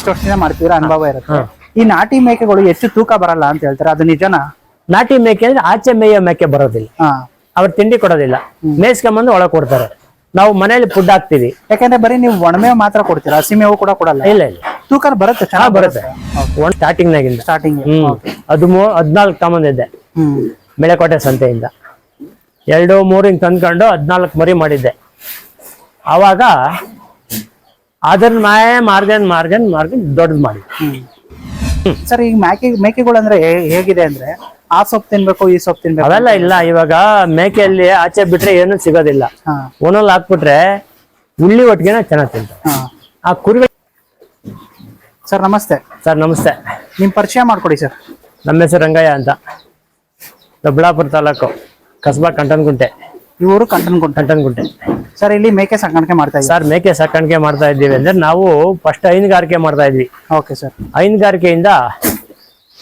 ಇಷ್ಟು ವರ್ಷದಿಂದ ಮಾಡ್ತೀರಾ ಅನುಭವ ಇರುತ್ತೆ. ಈ ನಾಟಿ ಮೇಕೆಗಳು ಹೆಚ್ಚು ತೂಕ ಬರಲ್ಲ ಅಂತ ಹೇಳ್ತಾರೆ. ಅದು ನಿಜನಾ? ನಾಟಿ ಮೇಕೆ ಅಂದ್ರೆ ಆಚೆ ಮೇಯ ಮೇಕೆ ಬರೋದಿಲ್ಲ. ಹಾ. ಅವ್ರು ತಿಂಡಿ ಕೊಡೋದಿಲ್ಲ. ಮೇಯಿಸ್ಕೊಂಬಂದು ಒಳಗೆ ಕೊಡ್ತಾರೆ. ನಾವು ಮನೇಲಿ ಫುಡ್ ಹಾಕ್ತಿವಿ. ಯಾಕಂದ್ರೆ ಬರೀ ನೀವು ಒಣಮೇವು ಮಾತ್ರ ಕೊಡ್ತೀರಾ? ಹಸಿಮೇವು ಕೂಡ ಕೊಡಲ್ಲ? ಇಲ್ಲ ಇಲ್ಲ. ತೂಕ ಬರುತ್ತೆ ಚೆನ್ನಾಗಿ ಬರುತ್ತೆ. ಒನ್ ಸ್ಟಾರ್ಟಿಂಗ್ ನಾಗಿಂದ ಸ್ಟಾರ್ಟಿಂಗ್ ಹ್ಮ್. ಹದಿಮೂರು ಹದಿನಾಲ್ಕು ತಗೊಂಬಂದಿದ್ದೆ ಹ್ಮ್. ಬೆಳೆಕೋಟೆ ಸಂತೆಯಿಂದ. ಎರಡು ಮೂರಿಂಗ್ ಹಿಂಗ್ ತಂದ್ಕೊಂಡು ಹದಿನಾಲ್ಕು ಮರಿ ಮಾಡಿದ್ದೆ. ಆವಾಗ ಅದನ್ನ ಮಾಯ ಮಾರ್ಗನ್ ಮಾರ್ಗನ್ ಮಾರ್ಗನ್ ದೊಡ್ಡದ್ ಮಾಡಿ. ಸರ್ ಈಗ ಮೇಕೆ ಮೇಕೆಗಳು ಅಂದ್ರೆ ಹೇಗಿದೆ ಅಂದ್ರೆ ಆ ಸೊಪ್ಪು ತಿನ್ಬೇಕು ಈ ಸೊಪ್ಪು ತಿನ್ಬೇಕು ಅವೆಲ್ಲ ಇಲ್ಲ ಇವಾಗ ಮೇಕೆಯಲ್ಲಿ ಆಚೆ ಬಿಟ್ರೆ ಏನು ಸಿಗೋದಿಲ್ಲ. ಒಂದೊಂದು ಹಾಕ್ಬಿಟ್ರೆ ಉಳ್ಳಿ ಒಟ್ಟಿಗೆನ ಚೆನ್ನಾಗಿ ತಿಂತಾರೆ. ಆ ಕುರಿಗಳು ಸರ್ ನಮಸ್ತೆ. ಸರ್ ನಮಸ್ತೆ. ನಿಮ್ ಪರಿಚಯ ಮಾಡ್ಕೊಡಿ ಸರ್. ನಮ್ಮ ಹೆಸರು ರಂಗಯ್ಯ ಅಂತ. ದೊಡ್ಡಬಳ್ಳಾಪುರ ತಾಲೂಕು ಕಸ್ಬಾ ಕಂಟನ್ಗುಂಟೆ. ಇವರು ಕಂಟನ್ಗುಂಟೆ. ಕಂಟನ್ಗುಂಟೆ. ಸರ್ ಇಲ್ಲಿ ಮೇಕೆ ಸಾಕಾಣಿಕೆ ಮಾಡ್ತಾ ಇದ್ದೀವಿ ಸರ್ ಮೇಕೆ ಸಾಕಾಣಿಕೆ ಮಾಡ್ತಾ ಇದ್ದೀವಿ ಅಂದ್ರೆ ನಾವು ಫಸ್ಟ್ ಹೈನುಗಾರಿಕೆ ಮಾಡ್ತಾ ಇದ್ವಿ. Okay sir. ಹೈನುಗಾರಿಕೆಯಿಂದ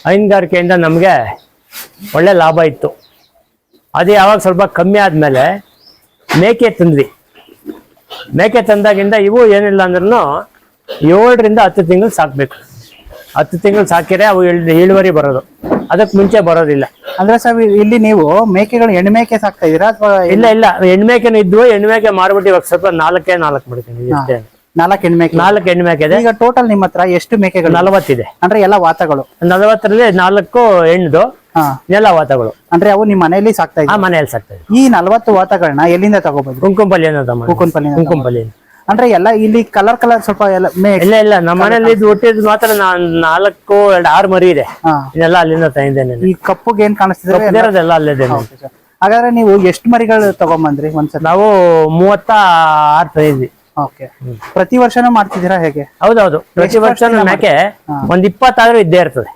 ಹೈನುಗಾರಿಕೆಯಿಂದ ನಮಗೆ ಒಳ್ಳೆ ಲಾಭ ಇತ್ತು. ಅದು ಯಾವಾಗ ಸ್ವಲ್ಪ ಕಮ್ಮಿ ಆದಮೇಲೆ ಮೇಕೆ ತಂದ್ವಿ. ಮೇಕೆ ತಂದಾಗಿಂದ ಇವು ಏನಿಲ್ಲ ಅಂದ್ರೂ ಏಳರಿಂದ ಹತ್ತು ತಿಂಗಳು ಸಾಕಬೇಕು. ಹತ್ತು ತಿಂಗಳು ಸಾಕಿದ್ರೆ ಅವು ಇಳ್- ಇಳುವರಿ ಬರೋದು. ಅದಕ್ಕೆ ಮುಂಚೆ ಬರೋದಿಲ್ಲ. ಅಂದ್ರೆ ಸರ್ ಇಲ್ಲಿ ನೀವು ಮೇಕೆಗಳು ಹೆಣ್ಣು ಮೇಕೆ ಸಾಕ್ತಾ ಇದೀರಾ ಅಥವಾ ಇಲ್ಲ ಇಲ್ಲ. ಹೆಣ್ಮೇಕೆನೂ ಇದ್ವು. ಹೆಣ್ಮೇಕೆ ಮಾರ್ಬಿಟ್ಟು ಇವಾಗ ಸ್ವಲ್ಪ ನಾಲ್ಕೇ ನಾಲ್ಕು ಮಾಡ್ತೀನಿ ಅಷ್ಟೇ ನಾಲ್ಕು ಹೆಣ್ಮೇಕೆ ನಾಲ್ಕು ಹೆಣ್ಮೇಕೆ ಇದೆ. ಈಗ ಟೋಟಲ್ ನಿಮ್ಮ ಹತ್ರ ಎಷ್ಟು ಮೇಕೆಗಳು? ನಲವತ್ತಿದೆ. ಅಂದ್ರೆ ಎಲ್ಲ ವಾತಗಳು? ನಲವತ್ತರಲ್ಲಿ ನಾಲ್ಕು ಹೆಣ್ಣು ಎಲ್ಲ ವಾತಗಳು. ಅಂದ್ರೆ ಅವು ನಿಮ್ಮ ಮನೆಯಲ್ಲಿ ಸಾಕ್ತಾ ಆ ಮನೆಯಲ್ಲಿ ಸಾಕ್ತಾ ಇದೆ ಈ ನಲವತ್ತು ವಾತಗಳನ್ನ ಎಲ್ಲಿಂದ ತಗೋಬಹುದು ಕುಂಕುಂಪಲ್ಲಿ ಕುಂಕುಂಪಲ್ಲಿ ಕುಂಕುಂಪಲ್ಲಿ ಅಂದ್ರೆ ಎಲ್ಲ ಇಲ್ಲಿ ಕಲರ್ ಕಲರ್ ಸ್ವಲ್ಪ ಎಲ್ಲ ಇಲ್ಲ ಇಲ್ಲ ನಮ್ಮ ಮನೇಲಿ ಇದು ಹುಟ್ಟಿದ್ ಮಾತ್ರ ನಾನ್ ನಾಲ್ಕು ಎರಡು ಆರು ಮರಿ ಇದೆ. ಇದೆಲ್ಲ ಅಲ್ಲಿಂದ ತಂದಿದ್ದೇನೆ ಈ ಕಪ್ಪುಗೆ ಏನ್ ಕಾಣಿಸ್ತಿದೆ? ಅಲ್ಲೇ ಅಲ್ಲಿದೆ ಹಾಗಾದ್ರೆ ನೀವು ಎಷ್ಟು ಮರಿಗಳು ತಗೊಂಬಂದ್ರಿ ಒಂದ್ಸಲ ನಾವು ಮೂವತ್ತ ಆರು ತಂದಿದ್ವಿ. ಓಕೆ. ಪ್ರತಿ ವರ್ಷನೂ ಮಾಡ್ತಿದ್ದೀರಾ ಹೇಗೆ? ಹೌದೌದು. ಪ್ರತಿ ವರ್ಷ ಮೇಕೆ ಒಂದ್ ಇಪ್ಪತ್ತಾದ್ರೂ ಇದ್ದೇ ಇರ್ತದೆ.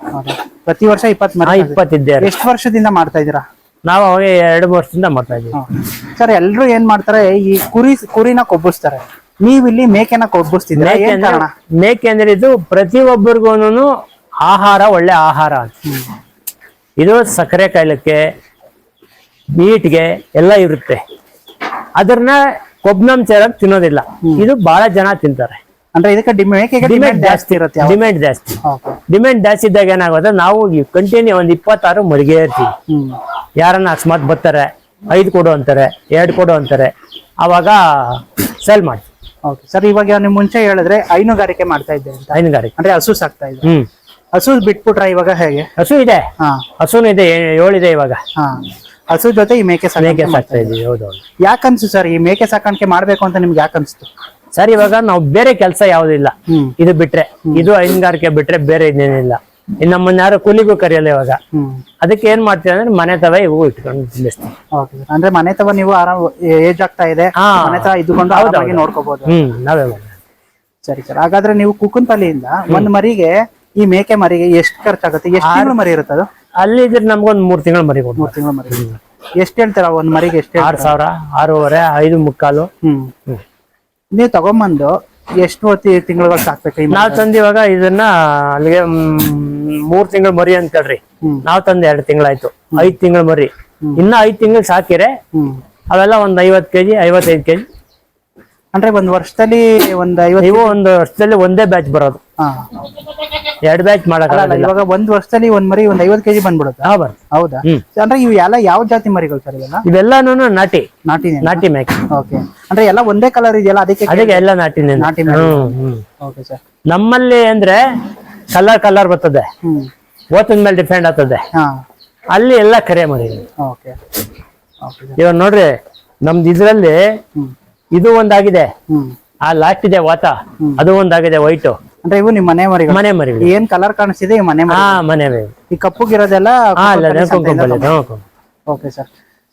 ಪ್ರತಿ ವರ್ಷ ಇಪ್ಪತ್ ಇದ್ದೇ ಎಷ್ಟು ವರ್ಷದಿಂದ ಮಾಡ್ತಾ ಇದ್ದೀರಾ? ನಾವು ಅವಾಗ ಎರಡು ವರ್ಷದಿಂದ ಮಾಡ್ತಾ ಇದೀವಿ ಸರ್ ಎಲ್ರು ಏನ್ ಮಾಡ್ತಾರೆ? ಈ ಕುರಿ ಕುರಿನ ಕೊಬ್ಬಿಸ್ತಾರೆ. ನೀವ್ ಇಲ್ಲಿ ಮೇಕೆನ ಕೊಬ್ಬಿಸ್ತಿದ್ದೀರಾ? ಮೇಕೆ ಅಂದ್ರೆ ಇದು ಪ್ರತಿ ಪ್ರತಿಯೊಬ್ಬರಿಗೂ ಆಹಾರ ಒಳ್ಳೆ ಆಹಾರ ಇದು ಸಕ್ಕರೆ ಕಾಯಿಲಕ್ಕೆ ಮೀಟ್ಗೆ ಎಲ್ಲ ಇರುತ್ತೆ. ಅದನ್ನ ಕೊಬ್ನಂಶ ಇರೋದ್ ತಿನ್ನೋದಿಲ್ಲ. ಇದು ಬಹಳ ಜನ ತಿಂತಾರೆ. ಅಂದ್ರೆ ಇದಕ್ಕೆ ಡಿಮ್ಯಾಂಡ್ ಜಾಸ್ತಿ ಇರುತ್ತೆ ಡಿಮ್ಯಾಂಡ್ ಜಾಸ್ತಿ. ಡಿಮ್ಯಾಂಡ್ ಜಾಸ್ತಿ ಇದ್ದಾಗ ಏನಾಗುತ್ತೆ ನಾವು ಕಂಟಿನ್ಯೂ ಒಂದ್ ಇಪ್ಪತ್ತಾರು ಮರಿಗೆ ಇರ್ತೀವಿ. ಯಾರನ್ನ ಅಕಸ್ಮಾತ್ ಬರ್ತಾರೆ ಐದು ಕೊಡು ಅಂತಾರೆ ಎರಡು ಕೊಡು ಅಂತಾರೆ ಅವಾಗ ಸೇಲ್ ಮಾಡ್ತೀವಿ. ಓಕೆ ಸರ್ ಇವಾಗ ನೀವು ಮುಂಚೆ ಹೇಳಿದ್ರೆ ಹೈನುಗಾರಿಕೆ ಮಾಡ್ತಾ ಇದ್ದೆ ಅಂತ. ಹೈನುಗಾರಿಕೆ. ಅಂದ್ರೆ ಹಸು ಸಾಕ್ತಾ ಇದ್ದೆ. ಹ್ಮ್. ಹಸು ಬಿಟ್ಬಿಟ್ರ ಇವಾಗ ಹೇಗೆ? ಹಸು ಇದೆ. ಹಾ. ಹಸುನು ಇದೆ ಏಳು ಏಳಿದೆ ಇವಾಗ. ಹಾ. ಹಸು ಜೊತೆ ಈ ಮೇಕೆ ಮೇಕೆ ಸಾಕಾಣಿಕೆ ಸಾಕ್ತಾ ಇದೀವಿ ಹೌದೌದು ಯಾಕನ್ಸು ಸರ್ ಈ ಮೇಕೆ ಸಾಕಾಣಿಕೆ ಮಾಡ್ಬೇಕು ಅಂತ ನಿಮ್ಗೆ ಯಾಕನ್ಸ್ತು ಸರ್ ಇವಾಗ ನಾವು ಬೇರೆ ಕೆಲಸ ಯಾವ್ದಿಲ್ಲ ಇಲ್ಲ. ಇದು ಬಿಟ್ರೆ ಇದು ಹೈನುಗಾರಿಕೆ ಬಿಟ್ರೆ ಬೇರೆ ಇನ್ನೇನಿಲ್ಲ ಇನ್ನು ನಮ್ಮನ್ನ ಯಾರು ಕೂಲಿಗೂ ಕರೆಯಲ್ಲ ಇವಾಗ. ಹ್ಮ್. ಅದಕ್ಕೆ ಏನ್ ಮಾಡ್ತೀವಿ ಅಂದ್ರೆ ಮನೆ ತವ ಇವು ಇಟ್ಕೊಂಡು ಅಂದ್ರೆ ಮನೆ ತವ ನೀವು ಆರಾಮ್ ಏಜ್ ಆಗ್ತಾ ಇದೆ. ಮನೆ ತರ ಇದ್ದುಕೊಂಡು ಆರಾಮಾಗಿ ಹೌದು. ನೋಡ್ಕೋಬಹುದು ಹ್ಮ್ ನಾವೇ. ಸರಿ ಸರ್. ಹಾಗಾದ್ರೆ ನೀವು ಕುಕ್ಕನ್ಪಲ್ಲಿಯಿಂದ ಒಂದ್ ಮರಿಗೆ ಈ ಮೇಕೆ ಮರಿಗೆ ಎಷ್ಟು ಖರ್ಚಾಗುತ್ತೆ ಎಷ್ಟು ತಿಂಗಳು ಮರಿ ಇರುತ್ತೆ ಅದು ಅಲ್ಲಿ ಇದ್ರೆ ನಮ್ಗೊಂದ್ ಮೂರ್ ತಿಂಗಳ ಮರಿ ಮೂರ್ ತಿಂಗಳ ಮರಿ ಎಷ್ಟು ಹೇಳ್ತೀರಾ ಒಂದ್ ಮರಿಗೆ ಎಷ್ಟು ಆರ್ ಸಾವಿರ ಆರೂವರೆ ಐದು ಮುಕ್ಕಾಲು. ಹ್ಮ್. ಹ್ಮ್. ನೀವು ತಗೊಂಬಂದು ಎಷ್ಟು ಹೊತ್ತಿ ತಿಂಗಳ ಸಾಕ್ಬೇಕು? ನಾವ್ ತಂದಿವಾಗ ಇದನ್ನ ಅಲ್ಲಿಗೆ ಮೂರ್ ತಿಂಗಳ ಮರಿ ಅಂತ ಹೇಳ್ರಿ. ನಾವ್ ತಂದ ಎರಡು ತಿಂಗಳಾಯ್ತು. ಐದ್ ತಿಂಗಳ ಮರಿ. ಇನ್ನ ಐದ್ ತಿಂಗಳು ಸಾಕಿರೆ ಅವೆಲ್ಲ ಒಂದ್ ಐವತ್ ಕೆಜಿ ಐವತ್ತೈದು ಕೆಜಿ. ಅಂದ್ರೆ ಒಂದ್ ವರ್ಷದಲ್ಲಿ ಒಂದ್ ಐವತ್ತು ಒಂದ್ ಒಂದು ವರ್ಷದಲ್ಲಿ ಒಂದೇ ಬ್ಯಾಚ್ ಬರೋದು. ಎರಡು ಬ್ಯಾಚ್ ಮಾಡಕ್ಕಾಗಲ್ಲ ಇವಾಗ ಒಂದ್ ವರ್ಷದಲ್ಲಿ ಒಂದ್ ಮರಿ ಒಂದ್ ಐವತ್ ಕೆಜಿ ಬಂದ್ಬಿಡುತ್ತೆ? ಹಾ ಬರ್ ಹೌದಾ? ಅಂದ್ರೆ ಇವು ಎಲ್ಲ ಯಾವ ಜಾತಿ ಮರಿಗಳು ಸರ್ ಇವೆಲ್ಲ? ಇವೆಲ್ಲಾನು ನಾಟಿ. ನಾಟಿ ನಾಟಿ ಮೇಕೆ ಓಕೆ ಅಂದ್ರೆ ಎಲ್ಲ ಒಂದೇ ಕಲರ್ ಇದೆಯಲ್ಲ ಅದಕ್ಕೆ ಅದಕ್ಕೆ ಎಲ್ಲ ನಾಟಿನೇ ನಾಟಿ ಹ್ಮ್ ಓಕೆ ಸರ್ ನಮ್ಮಲ್ಲಿ ಅಂದ್ರೆ ಕಲರ್ ಕಲರ್ ಬರ್ತದೆ. ಓತದ ಮೇಲೆ ಡಿಪೆಂಡ್ ಆಗ್ತದೆ. ಅಲ್ಲಿ ಎಲ್ಲ ಕರೆ ಮರಿ ಓಕೆ ಇವಾಗ ನೋಡ್ರಿ ನಮ್ದು ಇದ್ರಲ್ಲಿ ಇದು ಒಂದಾಗಿದೆ. ಆ ಲಾಸ್ಟ್ ಇದೆ ವಾತ. ಅದು ಒಂದಾಗಿದೆ ವೈಟ್ ಅಂದ್ರೆ ಇವು ನಿಮ್ ಮನೆ ಮರಿ ಮನೆ ಮರಿ ಏನ್ ಕಲರ್ ಕಾಣಿಸ್ತಿದೆ ಈ ಮನೆ ಮರಿ ಹಾ ಮನೆ ಮರಿ ಈ ಕಪ್ಪುಗಿರೋದೆಲ್ಲ ಓಕೆ ಸರ್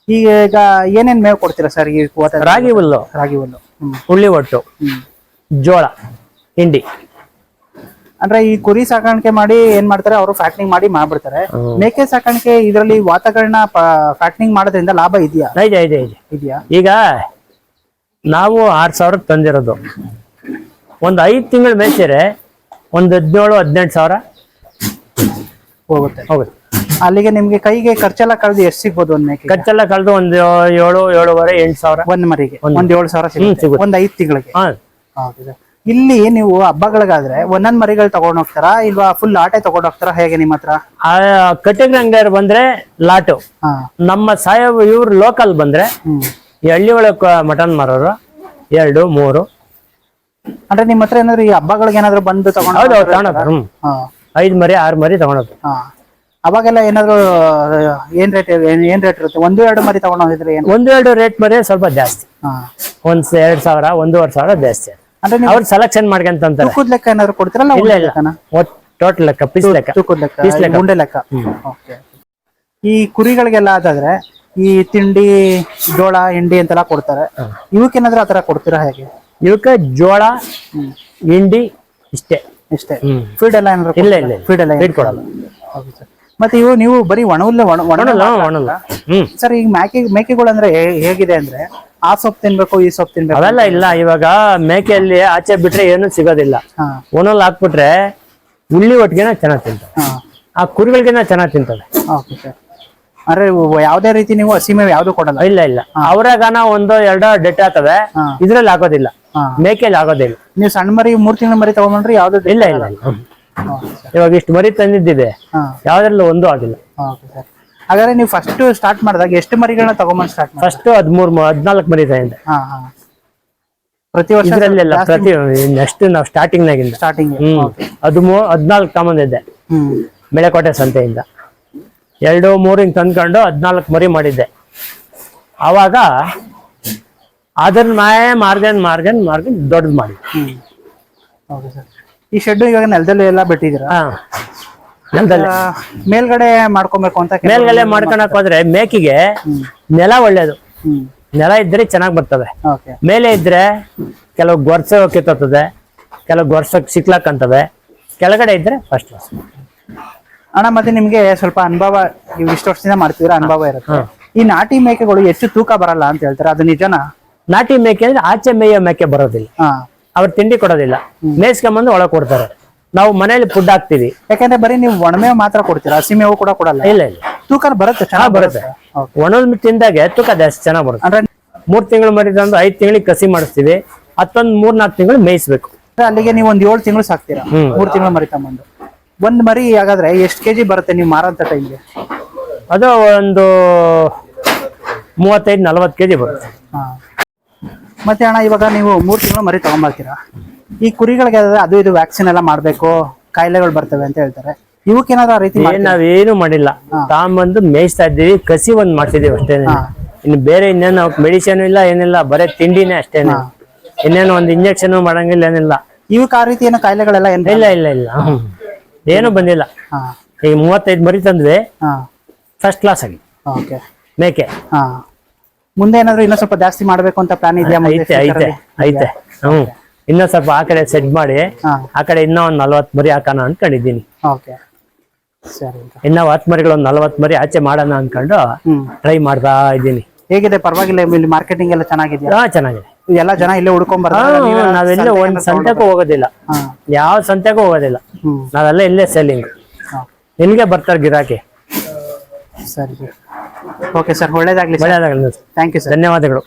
ಈಗ ಏನೇನ್ ಮೇವು ಕೊಡ್ತೀರಾ ಸರ್ ಈ ರಾಗಿ ಹುಲ್ಲು. ರಾಗಿ ಹುಲ್ಲು. ಹುಳ್ಳಿ ಒಟ್ಟು. ಜೋಳ ಹಿಂಡಿ. ಅಂದ್ರೆ ಈ ಕುರಿ ಸಾಕಾಣಿಕೆ ಮಾಡಿ ಏನ್ ಮಾಡ್ತಾರೆ ಅವರು ಫ್ಯಾಟ್ನಿಂಗ್ ಮಾಡಿ ಮಾಡ್ಬಿಡ್ತಾರೆ. ಮೇಕೆ ಸಾಕಾಣಿಕೆ ಇದರಲ್ಲಿ ವಾತಾವರಣ ಫ್ಯಾಟ್ನಿಂಗ್ ಮಾಡೋದ್ರಿಂದ ಲಾಭ ಇದೆಯಾ? ಇದೆ ಇದೆ ಇದೆ. ಇದೆಯಾ? ಈಗ ನಾವು ಆರ್ ಸಾವಿರಕ್ಕೆ ತಂದಿರೋದು. ಒಂದು ಐದು ತಿಂಗಳು ಮೇಯ್ಸಿರೆ ಒಂದು ಹದಿನೇಳು ಹದಿನೆಂಟು ಸಾವಿರ ಹೋಗುತ್ತೆ. ಹೋಗುತ್ತೆ. ಅಲ್ಲಿಗೆ ನಿಮ್ಗೆ ಕೈಗೆ ಖರ್ಚೆಲ್ಲ ಕಳೆದು ಎಷ್ಟು ಸಿಗ್ಬೋದು ಒಂದ್ ಮೇಕೆ ಖರ್ಚೆಲ್ಲ ಕಳೆದು ಒಂದು ಏಳು ಏಳುವರೆ ಎಂಟು ಸಾವಿರ. ಒಂದ್ ಮರಿಗೆ. ಒಂದ್ ಏಳು ಸಾವಿರ ಸಿಗುತ್ತೆ. ಒಂದ್ ಐದ್ ತಿಂಗಳಿಗೆ. ಇಲ್ಲಿ ನೀವು ಹಬ್ಬಗಳಿಗಾದ್ರೆ ಒಂದೊಂದ್ ಮರಿಗಳು ತಗೊಂಡ್ ಹೋಗ್ತಾರಾ? ಇಲ್ವಾ ಫುಲ್ ಲಾಟೆ ತಗೊಂಡ್ ಹೋಗ್ತಾರಾ? ಹೇಗೆ ನಿಮ್ಮ ಹತ್ರ? ಆ ಕಟ್ಟಿಗೆ ಅಂಗಡಿಯವ್ರು ಬಂದ್ರೆ ಲಾಟು. ನಮ್ಮ ಸಾಹೇಬ್ ಇವ್ರು ಲೋಕಲ್ ಬಂದ್ರೆ ಹಳ್ಳಿ ಒಳಗೆ ಮಟನ್ ಮಾರೋರು ಎರಡು ಮೂರು. ಅಂದ್ರೆ ನಿಮ್ ಹತ್ರ ಏನಾದ್ರು ಈ ಹಬ್ಬಗಳಿಗೆ ಏನಾದ್ರು ಬಂದು ತಗೊಂಡು ಹೌದು? ತಗೊಳೋದು. ಹ್ಮ್. ಹಾ. ಐದು ಮರಿ ಆರು ಮರಿ ತಗೊಳೋದು. ಹಾ. ಅವಾಗೆಲ್ಲ ಏನಾದ್ರು ಏನ್ ರೇಟ್ ಏನ್ ರೇಟ್ ಇರುತ್ತೆ? ಒಂದು ಎರಡು ಮರಿ ತಗೊಂಡ್ ಹೋಗಿದ್ರೆ ಒಂದೆರಡು ಒಂದು ಎರಡು ರೇಟ್ ಮರಿ ಸ್ವಲ್ಪ ಜಾಸ್ತಿ. ಹಾ. ಒಂದ್ ಎರಡ್ ಸಾವಿರ ಒಂದೂವರೆ ಸಾವಿರ ಜಾಸ್ತಿ. ಅಂದ್ರೆ ನೀವು ಅವ್ರು ಸೆಲೆಕ್ಷನ್ ಮಾಡ್ಕೊಂತಂತಾರೆ. ತೂಕದ ಲೆಕ್ಕ ಏನಾದ್ರು ಕೊಡ್ತೀರಲ್ಲ ಇಲ್ಲ ಇಲ್ಲ ಟೋಟಲ್ ಲೆಕ್ಕ ಪೀಸ್ ಲೆಕ್ಕ. ತೂಕದ ಲೆಕ್ಕ ಪೀಸ್ ಲೆಕ್ಕ. ಗುಂಡೆ ಲೆಕ್ಕ. ಈ ಕುರಿಗಳಿಗೆಲ್ಲ ಅದಾದ್ರೆ ಈ ತಿಂಡಿ ಜೋಳ ಹಿಂಡಿ ಅಂತೆಲ್ಲ ಕೊಡ್ತಾರೆ. ಇವಕ್ಕೇನಾದ್ರೂ ಆತರ ಕೊಡ್ತೀರಾ ಹೇಗೆ? ಇವಕ್ಕೆ ಜೋಳ ಹಿಂಡಿ ಇಷ್ಟೇ. ಇಷ್ಟೇ. ಫೀಡ್ ಎಲ್ಲ ಏನಾದ್ರು ಇಲ್ಲ ಇಲ್ಲ ಫೀಡ್ ಎಲ್ಲ ಫೀಡ್ ಕೊಡಲ್ಲ. ಮತ್ತೆ ಇವು ನೀವು ಬರೀ ಒಣವಲ್ಲ ಒಣ ಒಣ ಒಣಲ್ಲ ಒಣಲ್ಲ ಸರ್ ಈಗ ಮೇಕೆ ಮೇಕೆಗಳು ಅಂದ್ರೆ ಹೇಗಿದೆ ಅಂದ್ರೆ ಆ ಸೊಪ್ಪು ತಿನ್ಬೇಕು ಈ ಸೊಪ್ಪು ತಿನ್ಬೇಕು ಅವೆಲ್ಲ ಇಲ್ಲ ಇವಾಗ ಮೇಕೆಯಲ್ಲಿ ಆಚೆ ಬಿಟ್ರೆ ಏನು ಸಿಗೋದಿಲ್ಲ. ಒಣಲ್ ಹಾಕ್ಬಿಟ್ರೆ ಉಳ್ಳಿ ಒಟ್ಟಿಗೆನ ಚೆನ್ನಾಗಿ ತಿಂತವೆ. ಆ ಕುರಿಗಳಿಗೆನ ಚೆನ್ನಾಗಿ ತಿಂತವೆ. ಅಂದ್ರೆ ಯಾವ್ದೇ ರೀತಿ ನೀವು ಹಸಿ ಮೇವು ಯಾವ್ದು ಕೊಡಲ್ಲ? ಇಲ್ಲ ಇಲ್ಲ. ಅವ್ರಾಗನ ಒಂದು ಎರಡೋ ಡೆಟ್ ಆಗ್ತವೆ. ಹಾ. ಇದ್ರಲ್ಲಿ ಆಗೋದಿಲ್ಲ ಹಾ. ಮೇಕೆಯಲ್ಲಿ ಆಗೋದಿಲ್ಲ. ನೀವು ಸಣ್ಣ ಮರಿ ಮೂರ್ ತಿಂಗಳ ಮರಿ ತಗೊಂಡ್ರಿ ಯಾವ್ದು ಇಲ್ಲ ಇಲ್ಲ. ಇವಾಗ ಇಷ್ಟು ಮರಿ ತಂದಿದ್ದಿದೆ. ಹಾ. ಯಾವ್ದ್ರಲ್ಲೂ ಒಂದು ಆಗಿಲ್ಲ. Okay sir. ಹಾಗಾದ್ರೆ ನೀವು ಫಸ್ಟ್ ಸ್ಟಾರ್ಟ್ ಮಾಡಿದಾಗ ಎಷ್ಟು ಮರಿಗಳನ್ನ ತಗೊಂಬಂದು ಸ್ಟಾರ್ಟ್ ಮಾಡಿ ಫಸ್ಟ್ ಹದ್ಮೂರ್ ಹದ್ನಾಲ್ಕು ಮರಿ ತಂದಿದ್ದೆ. ಹಾ ಹಾ. ಪ್ರತಿ ವರ್ಷ ಇದ್ರಲ್ಲೆಲ್ಲ ಪ್ರತಿ ನೆಕ್ಸ್ಟ್ ನಾವು ಸ್ಟಾರ್ಟಿಂಗ್ ನಾಗಿಂದ. ಸ್ಟಾರ್ಟಿಂಗ್ ಹ್ಮ್. ಹದಿಮೂ ಹದ್ನಾಲ್ಕು ತಗೊಂಡಿದ್ದೆ ಹ್ಮ್. ಬೆಳೆಕೋಟೆ ಸಂತೆಯಿಂದ. ಎರಡು ಮೂರಿಂಗ್ ಹಿಂಗ್ ತಂದ್ಕೊಂಡು ಹದ್ನಾಲ್ಕು ಮರಿ ಮಾಡಿದ್ದೆ. ಅವಾಗ ಅದನ್ನ ಮಾಯ ಮಾರ್ಗನ್ ಮಾರ್ಗನ್ ಮಾರ್ಗನ್ ದೊಡ್ಡದು ಮಾಡಿ. Okay sir. ಈ ಶೆಡ್ ಇವಾಗ ನೆಲದಲ್ಲಿ ಎಲ್ಲ ಬಿಟ್ಟಿದ್ದೀರಾ? ನೆಲದಲ್ಲಿ. ಮೇಲ್ಗಡೆ ಮಾಡ್ಕೊಬೇಕು ಅಂತ ಮೇಲ್ಗಡೆ ಮಾಡ್ಕೊಳಕ್ ಹೋದ್ರೆ ಮೇಕಿಗೆ ನೆಲ ಒಳ್ಳೇದು. ನೆಲ ಇದ್ರೆ ಚೆನ್ನಾಗಿ ಬರ್ತವೆ ಮೇಲೆ ಇದ್ರೆ ಕೆಲವು ಗೊರ್ಸ ಕಿತ್ತೋಗ್ತದೆ ಕೆಲವು ಗೊರ್ಸಕ್ ಸಿಕ್ಲಾಕಂತವೆ ಕೆಳಗಡೆ ಇದ್ರೆ ಫಸ್ಟ್ ಕ್ಲಾಸ್ ಅಣ್ಣ ಮತ್ತೆ ನಿಮ್ಗೆ ಸ್ವಲ್ಪ ಅನುಭವ ನೀವು ಇಷ್ಟು ವರ್ಷದಿಂದ ಮಾಡ್ತಿದ್ರ ಅನುಭವ ಇರುತ್ತೆ. ಈ ನಾಟಿ ಮೇಕೆಗಳು ಹೆಚ್ಚು ತೂಕ ಬರಲ್ಲ ಅಂತ ಹೇಳ್ತಾರೆ ಅದು ನಿಜನಾ? ನಾಟಿ ಮೇಕೆ ಅಂದ್ರೆ ಆಚೆ ಮೇಯೋ ಮೇಕೆ ಬರೋದಿಲ್ಲ. ಅವ್ರು ತಿಂಡಿ ಕೊಡೋದಿಲ್ಲ. ಮೇಯಿಸ್ಕೊಂಬಂದು ಒಳಗೆ ಕೊಡ್ತಾರೆ. ನಾವು ಮನೇಲಿ ಫುಡ್ ಹಾಕ್ತಿವಿ. ಯಾಕಂದ್ರೆ ಬರೀ ನೀವು ಒಣಮೇವು ಮಾತ್ರ ಕೊಡ್ತೀರಾ? ಹಸಿ ಮೇವು ಕೂಡ ಕೊಡಲ್ಲ? ಇಲ್ಲ ಇಲ್ಲ. ತೂಕ ಬರುತ್ತೆ ಚೆನ್ನಾಗಿ ಬರುತ್ತೆ. ಒಣದ್ ತಿಂದಾಗ ತೂಕ ಜಾಸ್ತಿ ಚೆನ್ನಾಗಿ ಬರುತ್ತೆ. ಅಂದ್ರೆ ಮೂರ್ ತಿಂಗಳು ಮರಿ ತಂದು ಐದ್ ತಿಂಗಳಿಗೆ ಕಸಿ ಮಾಡಿಸ್ತೀವಿ. ಹತ್ತೊಂದ್ ಮೂರ್ ನಾಲ್ಕು ತಿಂಗಳು ಮೇಯಿಸ್ಬೇಕು. ಅಲ್ಲಿಗೆ ನೀವು ಒಂದ್ ಏಳು ತಿಂಗಳು ಸಾಕ್ತೀರಾ? ಮೂರ್ ತಿಂಗಳು ಮರಿ ತಗೊಂಡು ಒಂದ್ ಮರಿ ಹಾಗಾದ್ರೆ ಎಷ್ಟು ಕೆಜಿ ಬರುತ್ತೆ ನೀವು ಮಾರಂತ ಟೈಮ್ಗೆ? ಅದು ಒಂದು ಮೂವತ್ತೈದು ನಲವತ್ತು ಕೆಜಿ ಬರುತ್ತೆ. ಹಾ. ಮತ್ತೆ ಅಣ್ಣ ಇವಾಗ ನೀವು ಮೂರು ತಿಂಗಳು ಮರಿ ತಗೊಂಬರ್ತೀರಾ? ಈ ಕುರಿಗಳಿಗೆ ಅದು ಇದು ವ್ಯಾಕ್ಸಿನ್ ಎಲ್ಲ ಮಾಡ್ಬೇಕು ಕಾಯಿಲೆಗಳು ಬರ್ತವೆ ಅಂತ ಹೇಳ್ತಾರೆ. ಇವಕ್ಕೇನಾದ್ರು ಆ ರೀತಿ ಏನ್? ನಾವೇನು ಮಾಡಿಲ್ಲ. ತಾಂಬಂದು ಮೇಯಿಸ್ತಾ ಇದ್ದೀವಿ ಕಸಿ ಒಂದ್ ಮಾಡ್ತಿದೀವಿ ಅಷ್ಟೇ. ಇನ್ನು ಬೇರೆ ಇನ್ನೇನು ಮೆಡಿಸಿನ್ ಇಲ್ಲ ಏನಿಲ್ಲ ಬರೇ ತಿಂಡಿನೇ ಅಷ್ಟೇನೆ ಇನ್ನೇನು ಒಂದ್ ಇಂಜೆಕ್ಷನ್ ಮಾಡಂಗಿಲ್ಲ ಏನಿಲ್ಲ. ಇವಕ್ಕೆ ಆ ರೀತಿ ಏನೋ ಕಾಯಿಲೆಗಳೆಲ್ಲ ಏನ್ ಇಲ್ಲ ಇಲ್ಲ ಇಲ್ಲ. ಏನು ಬಂದಿಲ್ಲ. ಈಗ ಮೂವತ್ತೈದು ಮರಿ ತಂದ್ವಿ ಫಸ್ಟ್ ಕ್ಲಾಸ್ ಆಗಿ. ಮೇಕೆ. ಮುಂದೆ ಏನಾದ್ರು ಇನ್ನೂ ಸ್ವಲ್ಪ ಜಾಸ್ತಿ ಮಾಡ್ಬೇಕು ಅಂತ ಪ್ಲಾನ್ ಇದೆಯಾ ಐತೆ ಐತೆ ಐತೆ. ಹ್ಮ್. ಇನ್ನೂ ಸ್ವಲ್ಪ ಆ ಕಡೆ ಸೆಟ್ ಮಾಡಿ ಆ ಕಡೆ ಇನ್ನೂ ಒಂದ್ ನಲ್ವತ್ ಮರಿ ಹಾಕೋಣ ಅನ್ಕೊಂಡಿದ್ದೀನಿ. ಓಕೆ ಸರಿ ಇನ್ನ ಹತ್ ಮರಿಗಳು ಒಂದ್ ನಲ್ವತ್ ಮರಿ ಆಚೆ ಮಾಡೋಣ ಅನ್ಕೊಂಡು ಟ್ರೈ ಮಾಡ್ತಾ ಇದ್ದೀನಿ. ಹೇಗಿದೆ? ಪರವಾಗಿಲ್ಲ ಇಲ್ಲಿ ಮಾರ್ಕೆಟಿಂಗ್ ಎಲ್ಲ ಚೆನ್ನಾಗಿದೆಯಾ? ಹಾ ಚೆನ್ನಾಗಿದೆ. ಎಲ್ಲ ಜನ ಇಲ್ಲೇ ಹುಡ್ಕೊಂಡ್ ಬರ್ತಾರೆ ನಾವೆಲ್ಲ ಒಂದ್ ಸಂತೆಗೂ ಹೋಗೋದಿಲ್ಲ. ಯಾವ ಸಂತೆಗೂ ಹೋಗೋದಿಲ್ಲ. ನಾವೆಲ್ಲ ಇಲ್ಲೇ ಸೆಲ್ಲಿಂಗ್ ಇಲ್ಲಿಗೆ ಬರ್ತಾರೆ ಗಿರಾಕಿ. ಸರ್. ಓಕೆ ಸರ್ ಒಳ್ಳೇದಾಗ್ಲಿ ಸರ್ ಒಳ್ಳೆಯದಾಗಲಿ ಥ್ಯಾಂಕ್ ಯು ಸರ್ ಧನ್ಯವಾದಗಳು.